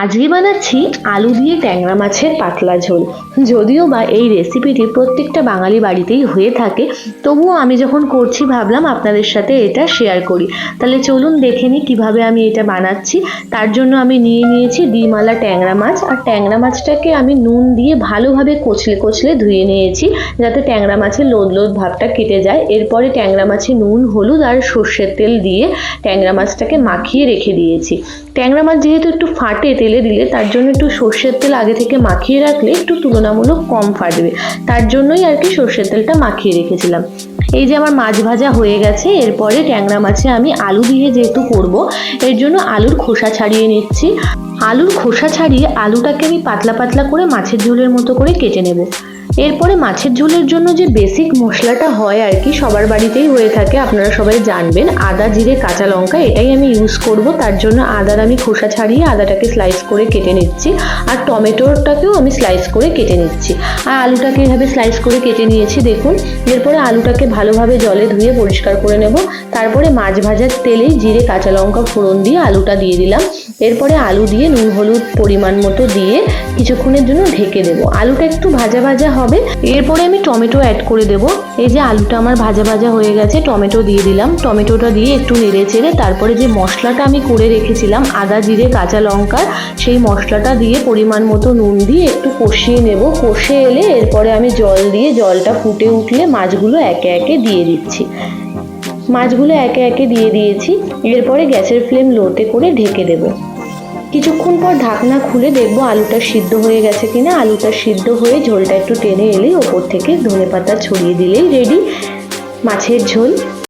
আজকে বানাচ্ছি আলু দিয়ে ট্যাংরা মাছের পাতলা ঝোল। যদিও বা এই রেসিপিটি প্রত্যেকটা বাঙালি বাড়িতেই হয়ে থাকে, তবুও আমি যখন করছি ভাবলাম আপনাদের সাথে এটা শেয়ার করি। তাহলে চলুন দেখে নিই কীভাবে আমি এটা বানাচ্ছি। তার জন্য আমি নিয়ে নিয়েছি ডিমালা ট্যাংরা মাছ। আর ট্যাংরা মাছটাকে আমি নুন দিয়ে ভালোভাবে কচলে কচলে ধুয়ে নিয়েছি, যাতে ট্যাংরা মাছের লোদ লোদ ভাবটা কেটে যায়। এরপরে ট্যাংরা মাছে নুন, হলুদ আর সর্ষের তেল দিয়ে ট্যাংরা মাছটাকে মাখিয়ে রেখে দিয়েছি। ট্যাংরা মাছ যেহেতু একটু ফাটে তেলে দিলে তার জন্য একটু সর্ষের তেল আগে থেকে মাখিয়ে রাখলে একটু তুলনামূলক কম ফাটবে। তার জন্যই আর কি সর্ষের তেলটা মাখিয়ে রেখেছিলাম। এই যে আমার মাছ ভাজা হয়ে গেছে, এরপরে ট্যাংরা মাছে আমি আলু দিয়ে যেহেতু করব, এর জন্য আলুর খোসা ছাড়িয়ে নিচ্ছি। আলুর খোসা ছাড়িয়ে আলুটাকে আমি পাতলা পাতলা করে মাছের ঝোলের মতো করে কেটে নেব। এরপরে মাছের ঝোলের জন্য যে বেসিক মশলাটা হয় আর কি সবার বাড়িতেই হয়ে থাকে, আপনারা সবাই জানবেন। আদা, জিরে, কাঁচা লঙ্কা, এটাই আমি ইউজ করব। তার জন্য আদার আমি খোসা ছাড়িয়ে আদাটাকে স্লাইস করে কেটে নিচ্ছি। আর টমেটোটাকেও আমি স্লাইস করে কেটে নিচ্ছি। আর আলুটাকে এভাবে স্লাইস করে কেটে নিয়েছি, দেখুন। এরপরে আলুটাকে ভালোভাবে জলে ধুয়ে পরিষ্কার করে নেব। তারপরে মাছ ভাজার তেলেই জিরে, কাঁচা লঙ্কা ফোড়ন দিয়ে আলুটা দিয়ে দিলাম। এরপরে আলু দিয়ে নুন, হলুদ পরিমাণ মতো দিয়ে কিছুক্ষণের জন্য ঢেকে দেবো। আলুটা একটু ভাজা ভাজা হবে। এরপরে আমি টমেটো অ্যাড করে দেবো। এই যে আলুটা আমার ভাজা ভাজা হয়ে গেছে, টমেটো দিয়ে দিলাম। টমেটোটা দিয়ে একটু নেড়ে চেড়ে তারপরে যে মশলাটা আমি করে রেখেছিলাম, আদা, জিরে, কাঁচা লঙ্কার, সেই মশলাটা দিয়ে পরিমাণ মতো নুন দিয়ে একটু কষিয়ে নেব। কষে এলে এরপরে আমি জল দিয়ে জলটা ফুটে উঠলে মাছগুলো একে একে দিয়ে দিচ্ছি। মাছগুলো একে একে দিয়ে দিয়েছি। এরপরে গ্যাসের ফ্লেম লোতে করে ঢেকে দেবো। কিছুক্ষণ পর ঢাকনা খুলে দেখব আলুটা সিদ্ধ হয়ে গেছে কিনা। আলুটা সিদ্ধ হয়ে ঝোলটা একটু টেনে এলেই ওপর থেকে ধনে পাতা ছড়িয়ে দিলেই রেডি মাছের ঝোল।